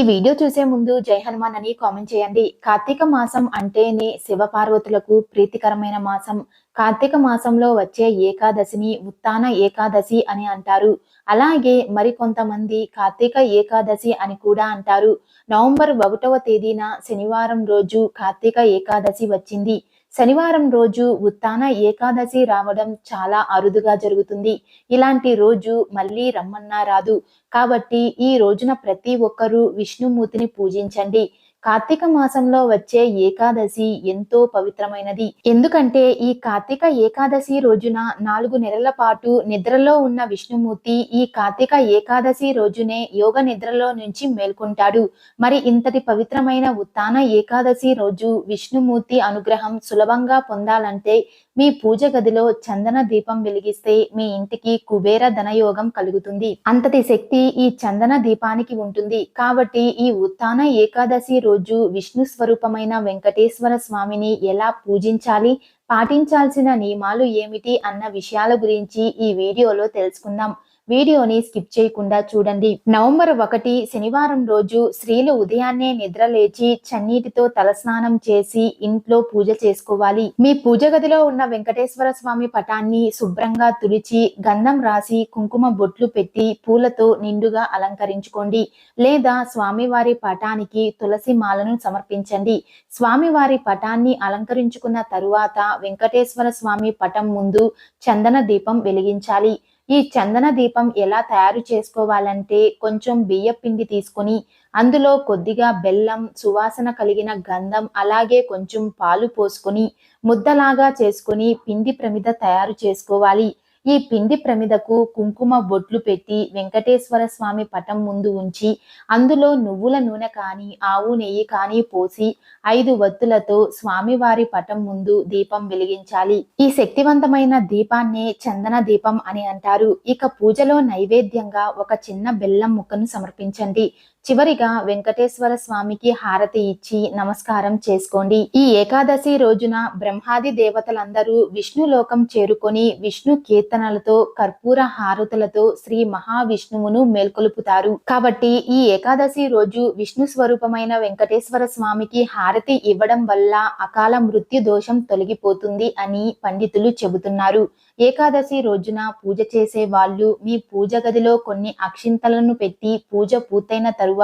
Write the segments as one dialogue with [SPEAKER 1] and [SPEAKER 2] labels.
[SPEAKER 1] ఈ వీడియో చూసే ముందు జై హనుమాన్ అని కామెంట్ చేయండి. కార్తీక మాసం అంటేనే శివపార్వతులకు ప్రీతికరమైన మాసం. కార్తీక మాసంలో వచ్చే ఏకాదశిని ఉత్తాన ఏకాదశి అని అంటారు. అలాగే మరికొంతమంది కార్తీక ఏకాదశి అని కూడా అంటారు. నవంబర్ ఒకటవ తేదీన శనివారం రోజు కార్తీక ఏకాదశి వచ్చింది. శనివారం రోజు ఉత్తాన ఏకాదశి రావడం చాలా అరుదుగా జరుగుతుంది. ఇలాంటి రోజు మళ్ళీ రమ్మన్నా రాదు. కాబట్టి ఈ రోజున ప్రతి ఒక్కరూ విష్ణుమూర్తిని పూజించండి. కార్తీక మాసంలో వచ్చే ఏకాదశి ఎంతో పవిత్రమైనది. ఎందుకంటే ఈ కార్తీక ఏకాదశి రోజున నాలుగు నెలల పాటు నిద్రలో ఉన్న విష్ణుమూర్తి ఈ కార్తీక ఏకాదశి రోజునే యోగ నిద్రలో నుంచి మేల్కొంటాడు. మరి ఇంతటి పవిత్రమైన ఉత్తాన ఏకాదశి రోజు విష్ణుమూర్తి అనుగ్రహం సులభంగా పొందాలంటే మీ పూజ గదిలో చందన దీపం వెలిగిస్తే మీ ఇంటికి కుబేర ధనయోగం కలుగుతుంది. అంతటి శక్తి ఈ చందన దీపానికి ఉంటుంది. కాబట్టి ఈ ఉత్తాన ఏకాదశి రోజు విష్ణు స్వరూపమైన వెంకటేశ్వర స్వామిని ఎలా పూజించాలి? పాటించాల్సిన నియమాలు ఏమిటి? అన్న విషయాల గురించి ఈ వీడియోలో తెలుసుకుందాం. వీడియోని స్కిప్ చేయకుండా చూడండి. నవంబర్ ఒకటి శనివారం రోజు స్త్రీలు ఉదయాన్నే నిద్ర లేచి చన్నీటితో తలస్నానం చేసి ఇంట్లో పూజ చేసుకోవాలి. మీ పూజ గదిలో ఉన్న వెంకటేశ్వర స్వామి పటాన్ని శుభ్రంగా తుడిచి గంధం రాసి కుంకుమ బొట్లు పెట్టి పూలతో నిండుగా అలంకరించుకోండి. లేదా స్వామివారి పటానికి తులసి మాలను సమర్పించండి. స్వామివారి పటాన్ని అలంకరించుకున్న తరువాత వెంకటేశ్వర స్వామి పటం ముందు చందన దీపం వెలిగించాలి. ఈ చందన దీపం ఎలా తయారు చేసుకోవాలంటే కొంచెం బియ్య పిండి తీసుకొని అందులో కొద్దిగా బెల్లం సువాసన కలిగిన గంధం అలాగే కొంచెం పాలు పోసుకొని ముద్దలాగా చేసుకొని పిండి ప్రమిద తయారు చేసుకోవాలి. ఈ పిండి ప్రమిదకు కుంకుమ బొట్లు పెట్టి వెంకటేశ్వర స్వామి పటం ముందు ఉంచి అందులో నువ్వుల నూనె కానీ ఆవు నెయ్యి కానీ పోసి ఐదు వత్తులతో స్వామివారి పటం ముందు దీపం వెలిగించాలి. ఈ శక్తివంతమైన దీపాన్నే చందన దీపం అని అంటారు. ఇక పూజలో నైవేద్యంగా ఒక చిన్న బెల్లం ముక్కను సమర్పించండి. చివరిగా వెంకటేశ్వర స్వామికి హారతి ఇచ్చి నమస్కారం చేసుకోండి. ఈ ఏకాదశి రోజున బ్రహ్మాది దేవతలందరూ విష్ణు లోకం చేరుకొని విష్ణు కీర్తనలతో కర్పూర హారతులతో శ్రీ మహావిష్ణువును మేల్కొలుపుతారు. కాబట్టి ఈ ఏకాదశి రోజు విష్ణు స్వరూపమైన వెంకటేశ్వర స్వామికి హారతి ఇవ్వడం వల్ల అకాల మృత్యు దోషం తొలగిపోతుంది అని పండితులు చెబుతున్నారు. ఏకాదశి రోజున పూజ చేసే వాళ్ళు మీ పూజ గదిలో కొన్ని అక్షింతలను పెట్టి పూజ పూర్తయిన తరువాత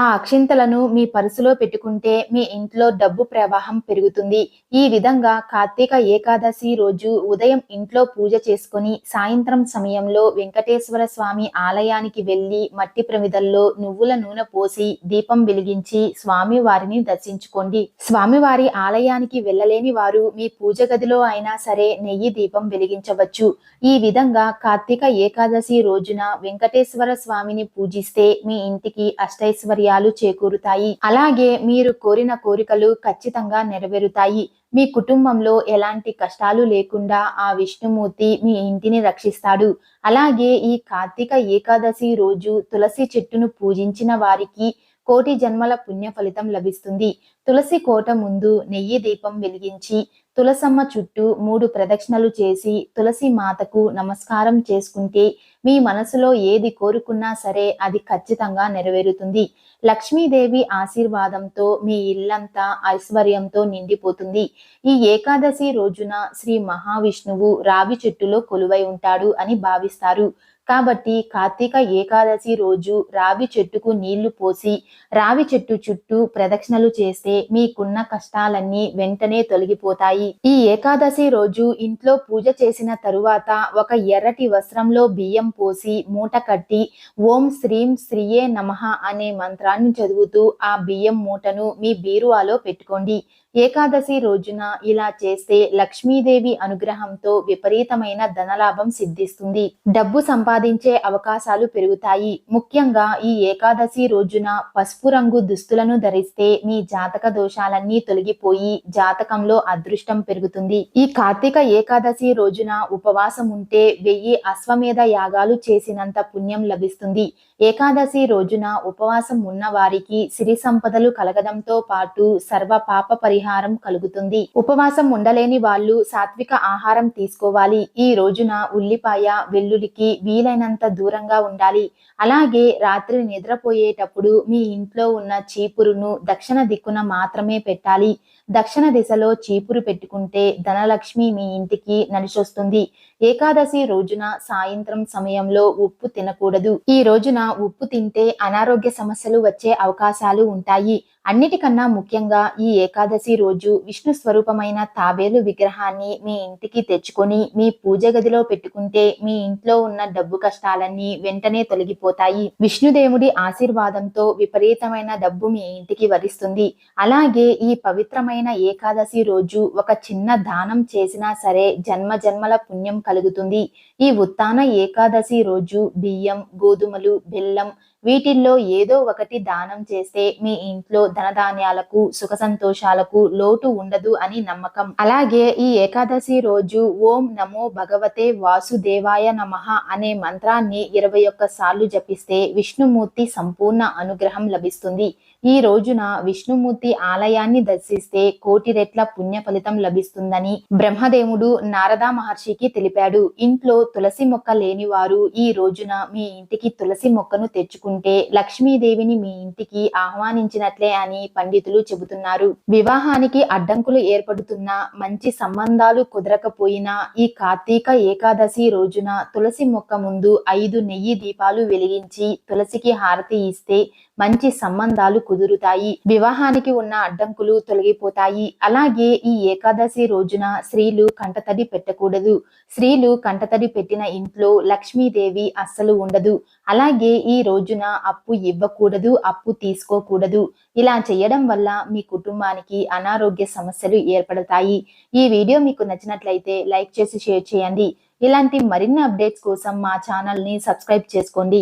[SPEAKER 1] ఆ అక్షింతలను మీ పరుసులో పెట్టుకుంటే మీ ఇంట్లో డబ్బు ప్రవాహం పెరుగుతుంది. ఈ విధంగా కార్తీక ఏకాదశి రోజు ఉదయం ఇంట్లో పూజ చేసుకొని సాయంత్రం సమయంలో వెంకటేశ్వర స్వామి ఆలయానికి వెళ్ళి మట్టి ప్రమిదల్లో నువ్వుల నూనె పోసి దీపం వెలిగించి స్వామి వారిని దర్శించుకోండి. స్వామివారి ఆలయానికి వెళ్ళలేని వారు మీ పూజ గదిలో అయినా సరే నెయ్యి దీపం వెలిగించవచ్చు. ఈ విధంగా కార్తీక ఏకాదశి రోజున వెంకటేశ్వర స్వామిని పూజిస్తే మీ ఇంటికి అష్టైశ్వర్యాలు చేకూరుతాయి. అలాగే మీరు కోరిన కోరికలు ఖచ్చితంగా నెరవేరుతాయి. మీ కుటుంబంలో ఎలాంటి కష్టాలు లేకుండా ఆ విష్ణుమూర్తి మీ ఇంటిని రక్షిస్తాడు. అలాగే ఈ కార్తీక ఏకాదశి రోజు తులసి చెట్టును పూజించిన వారికి కోటి జన్మల పుణ్య ఫలితం లభిస్తుంది. తులసి కోట ముందు నెయ్యి దీపం వెలిగించి తులసమ్మ చుట్టూ మూడు ప్రదక్షిణలు చేసి తులసి మాతకు నమస్కారం చేసుకుంటే మీ మనసులో ఏది కోరుకున్నా సరే అది ఖచ్చితంగా నెరవేరుతుంది. లక్ష్మీదేవి ఆశీర్వాదంతో మీ ఇల్లంతా ఐశ్వర్యంతో నిండిపోతుంది. ఈ ఏకాదశి రోజున శ్రీ మహావిష్ణువు రావి చెట్టులో కొలువై ఉంటాడు అని భావిస్తారు. కాబట్టి కార్తీక ఏకాదశి రోజు రావి చెట్టుకు నీళ్ళు పోసి రావి చెట్టు చుట్టూ ప్రదక్షిణలు చేస్తే మీకున్న కష్టాలన్నీ వెంటనే తొలగిపోతాయి. ఈ ఏకాదశి రోజు ఇంట్లో పూజ చేసిన తరువాత ఒక ఎర్రటి వస్త్రంలో బియ్యం పోసి మూట కట్టి ఓం శ్రీం శ్రీయే నమః అనే మంత్రాన్ని చదువుతూ ఆ బియ్యం మూటను మీ బీరువాలో పెట్టుకోండి. ఏకాదశి రోజున ఇలా చేస్తే లక్ష్మీదేవి అనుగ్రహంతో విపరీతమైన ధనలాభం సిద్ధిస్తుంది. డబ్బు సంపాదించే అవకాశాలు పెరుగుతాయి. ముఖ్యంగా ఈ ఏకాదశి రోజున పసుపు రంగు దుస్తులను ధరిస్తే మీ జాతక దోషాలన్నీ తొలగిపోయి జాతకంలో అదృష్టం పెరుగుతుంది. ఈ కార్తీక ఏకాదశి రోజున ఉపవాసం ఉంటే వెయ్యి అశ్వమేధ యాగాలు చేసినంత పుణ్యం లభిస్తుంది. ఏకాదశి రోజున ఉపవాసం ఉన్న వారికి సిరి సంపదలు కలగడంతో పాటు సర్వ పాప పరిహారం కలుగుతుంది. ఉపవాసం ఉండలేని వాళ్ళు సాత్విక ఆహారం తీసుకోవాలి. ఈ రోజున ఉల్లిపాయ వెల్లుల్లికి వీలైనంత దూరంగా ఉండాలి. అలాగే రాత్రి నిద్రపోయేటప్పుడు మీ ఇంట్లో ఉన్న చీపురును దక్షిణ దిక్కున మాత్రమే పెట్టాలి. దక్షిణ దిశలో చీపురు పెట్టి పెట్టుకుంటే ధనలక్ష్మి మీ ఇంటికి నడిచొస్తుంది. ఏకాదశి రోజున సాయంత్రం సమయంలో ఉప్పు తినకూడదు. ఈ రోజున ఉప్పు తింటే అనారోగ్య సమస్యలు వచ్చే అవకాశాలు ఉంటాయి. అన్నిటికన్నా ముఖ్యంగా ఈ ఏకాదశి రోజు విష్ణు స్వరూపమైన తాబేలు విగ్రహాన్ని మీ ఇంటికి తెచ్చుకొని మీ పూజ గదిలో పెట్టుకుంటే మీ ఇంట్లో ఉన్న డబ్బు కష్టాలన్నీ వెంటనే తొలగిపోతాయి. విష్ణుదేవుడి ఆశీర్వాదంతో విపరీతమైన డబ్బు మీ ఇంటికి వరిస్తుంది. అలాగే ఈ పవిత్రమైన ఏకాదశి రోజు ఒక చిన్న దానం చేసినా సరే జన్మ జన్మల పుణ్యం కలుగుతుంది. ఈ ఉత్తాన ఏకాదశి రోజు బియ్యం గోధుమలు బెల్లం వీటిల్లో ఏదో ఒకటి దానం చేస్తే మీ ఇంట్లో ధనధాన్యాలకు సుఖ సంతోషాలకు లోటు ఉండదు అని నమ్మకం. అలాగే ఈ ఏకాదశి రోజు ఓం నమో భగవతే వాసుదేవాయ నమః అనే మంత్రాన్ని ఇరవై ఒక్క సార్లు జపిస్తే విష్ణుమూర్తి సంపూర్ణ అనుగ్రహం లభిస్తుంది. ఈ రోజున విష్ణుమూర్తి ఆలయాన్ని దర్శిస్తే కోటి రెట్ల పుణ్య ఫలితం లభిస్తుందని బ్రహ్మదేవుడు నారదా మహర్షికి తెలిపాడు. ఇంట్లో తులసి మొక్క లేని వారు ఈ రోజున మీ ఇంటికి తులసి మొక్కను ఉంటే లక్ష్మీదేవిని మీ ఇంటికి ఆహ్వానించినట్లే అని పండితులు చెబుతున్నారు. వివాహానికి అడ్డంకులు ఏర్పడుతున్నా మంచి సంబంధాలు కుదరకపోయినా ఈ కార్తీక ఏకాదశి రోజున తులసి మొక్క ముందు ఐదు నెయ్యి దీపాలు వెలిగించి తులసికి హారతి ఇస్తే మంచి సంబంధాలు కుదురుతాయి. వివాహానికి ఉన్న అడ్డంకులు తొలగిపోతాయి. అలాగే ఈ ఏకాదశి రోజున స్త్రీలు కంటతడి పెట్టకూడదు. స్త్రీలు కంటతడి పెట్టిన ఇంట్లో లక్ష్మీదేవి అస్సలు ఉండదు. అలాగే ఈ రోజున అప్పు ఇవ్వకూడదు అప్పు తీసుకోకూడదు. ఇలా చేయడం వల్ల మీ కుటుంబానికి అనారోగ్య సమస్యలు ఏర్పడతాయి. ఈ వీడియో మీకు నచ్చినట్లయితే లైక్ చేసి షేర్ చేయండి. ఇలాంటి మరిన్ని అప్డేట్స్ కోసం మా ఛానల్ని సబ్స్క్రైబ్ చేసుకోండి.